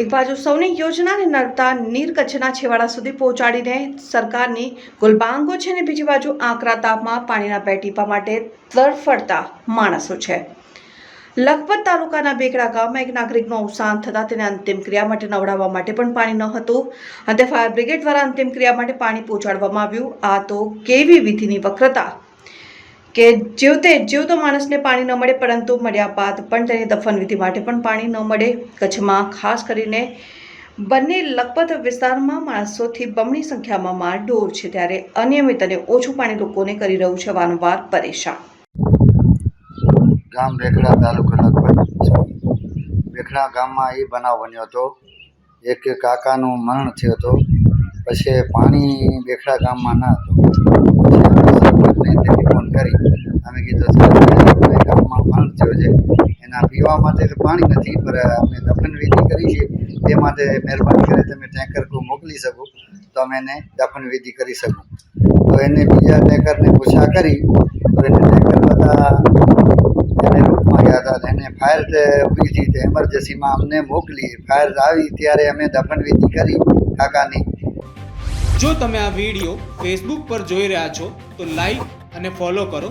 એક બાજુ સૌની યોજનાને નડતા નીર કચ્છના છેવાડા સુધી પહોંચાડીને સરકારની ગુલબાંગો છે ને બીજી બાજુ આકરા તાપમાં પાણીના બે ટીપા માટે તરફડતા માણસો છે. લખપત તાલુકાના બેકડા ગામમાં એક નાગરિકનું અવસાન થતાં તેને અંતિમ ક્રિયા માટે નવડાવવા માટે પણ પાણી ન હતું. અંતે ફાયર બ્રિગેડ દ્વારા અંતિમ ક્રિયા માટે પાણી પહોંચાડવામાં આવ્યું. આ તો કેવી વિધિની વક્રતા? કે જીવતે જીવતો માણસને પાણી ન મળે, પરંતુ મળ્યા બાદ પણ તેની દફન વિધિ માટે પણ પાણી ન મળે. કચ્છમાં ખાસ કરીને બંને લખપત વિસ્તારમાં માણસોથી બમણી સંખ્યામાં માર ઢોર છે ત્યારે અનિયમિત અને ઓછું પાણી લોકોને કરી રહ્યું છે વારંવાર પરેશાન. ગામ બેખડા તાલુકો લખપત બેખડા ગામમાં એ બનાવ બન્યો હતો. એક કાકાનું મરણ થયું હતું. પછી પાણી બેખડા ગામમાં ન હતું પછી અમે સરપંચને ટેલિફોન કરી અમે કીધું સાહેબ એ ગામમાં મરણ થયો છે. એના પીવા માટે પાણી નથી, પણ અમે દફનવિધિ કરી છે. તે માટે મહેરબાની કરી તમે ટેન્કર મોકલી શકો, તો અમે એને દફનવિધિ કરી શકું. તો એને બીજા ટેન્કરને પૂછા કરી તો એને ટેન્કર બધા એને રૂટમાં ગયા હતા એને ફાયર ઊભી હતી. તે એમરજન્સીમાં અમને મોકલી, ફાયર આવી ત્યારે અમે દફન વિધિ કરી કાકાની. જો તમે આ વીડિયો ફેસબુક પર જોઈ રહ્યા છો, તો લાઈક અને ફોલો કરો.